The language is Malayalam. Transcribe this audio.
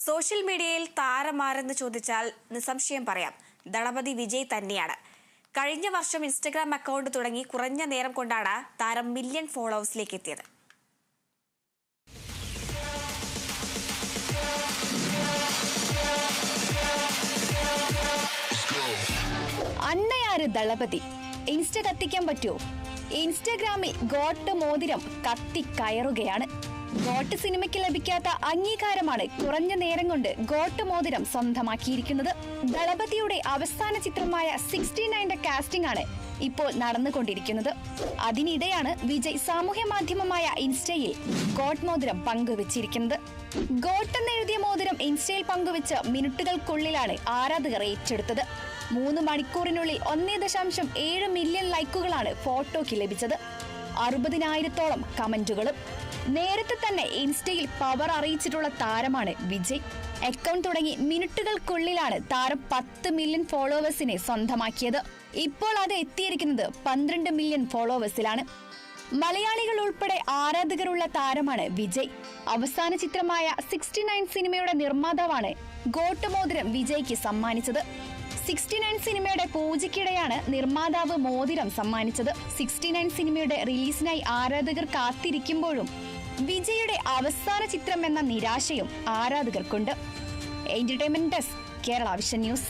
സോഷ്യൽ മീഡിയയിൽ താരമാരെന്ന് ചോദിച്ചാൽ നിസ്സംശയം പറയാം. ദളപതി വിജയ് തന്നെയാണ്. കഴിഞ്ഞ വർഷം ഇൻസ്റ്റഗ്രാം അക്കൗണ്ട് തുടങ്ങി കുറഞ്ഞ നേരം കൊണ്ടാണ് താരം മില്യൺ ഫോളോവേഴ്സിലേക്ക് എത്തിയത്. അന്നയാര് ദളപതി? ഇൻസ്റ്റ കത്തിക്കാൻ പറ്റുമോ? ഇൻസ്റ്റഗ്രാമിൽ ഗോട്ട് മോതിരം കത്തി കയറുകയാണ്. ഗോട്ട് സിനിമയ്ക്ക് ലഭിക്കാത്ത അംഗീകാരമാണ് കുറഞ്ഞ നേരം കൊണ്ട് ഗോട്ട് മോതിരം സ്വന്തമാക്കിയിരിക്കുന്നത്. ദളപതിയുടെ അവസാന ചിത്രമായ സിക്സ്റ്റി നയന്റെ കാസ്റ്റിംഗ് ആണ് ഇപ്പോൾ നടന്നുകൊണ്ടിരിക്കുന്നത്. അതിനിടെയാണ് വിജയ് സാമൂഹ്യ മാധ്യമമായ ഇൻസ്റ്റയിൽ ഗോട്ട് മോതിരം പങ്കുവച്ചിരിക്കുന്നത്. ഗോട്ട് എന്നെഴുതിയ മോതിരം ഇൻസ്റ്റയിൽ പങ്കുവച്ച് മിനിറ്റുകൾക്കുള്ളിലാണ് ആരാധകർ ഏറ്റെടുത്തത്. മൂന്ന് മണിക്കൂറിനുള്ളിൽ ഒന്നേ ദശാംശം ഏഴ് മില്യൺ ലൈക്കുകളാണ് ഫോട്ടോയ്ക്ക് ലഭിച്ചത്. അറുപതിനായിരത്തോളം കമന്റുകളും നേരത്തെ തന്നെ ഇൻസ്റ്റയിൽ പവർ അറിയിച്ചിട്ടുള്ള താരമാണ് വിജയ്. അക്കൗണ്ട് തുടങ്ങി മിനിറ്റുകൾക്കുള്ളിലാണ് താരം പത്ത് മില്യൺ ഫോളോവേഴ്സിനെ സ്വന്തമാക്കിയത്. ഇപ്പോൾ അത് എത്തിയിരിക്കുന്നത് പന്ത്രണ്ട് മില്യൺ ഫോളോവേഴ്സിലാണ്. മലയാളികൾ ഉൾപ്പെടെ ആരാധകരുള്ള താരമാണ് വിജയ്. അവസാന ചിത്രമായ സിക്സ്റ്റി നയൻ സിനിമയുടെ നിർമ്മാതാവാണ് ഗോട്ടുമോതിരം വിജയ്ക്ക് സമ്മാനിച്ചത്. സിക്സ്റ്റി നയൻ സിനിമയുടെ പൂജയ്ക്കിടെയാണ് നിർമ്മാതാവ് മോതിരം സമ്മാനിച്ചത്. സിക്സ്റ്റി നയൻ സിനിമയുടെ റിലീസിനായി ആരാധകർ കാത്തിരിക്കുമ്പോഴും വിജയുടെ അവസാന ചിത്രം എന്ന നിരാശയും ആരാധകർക്കുണ്ട്. Entertainment desk Kerala vision news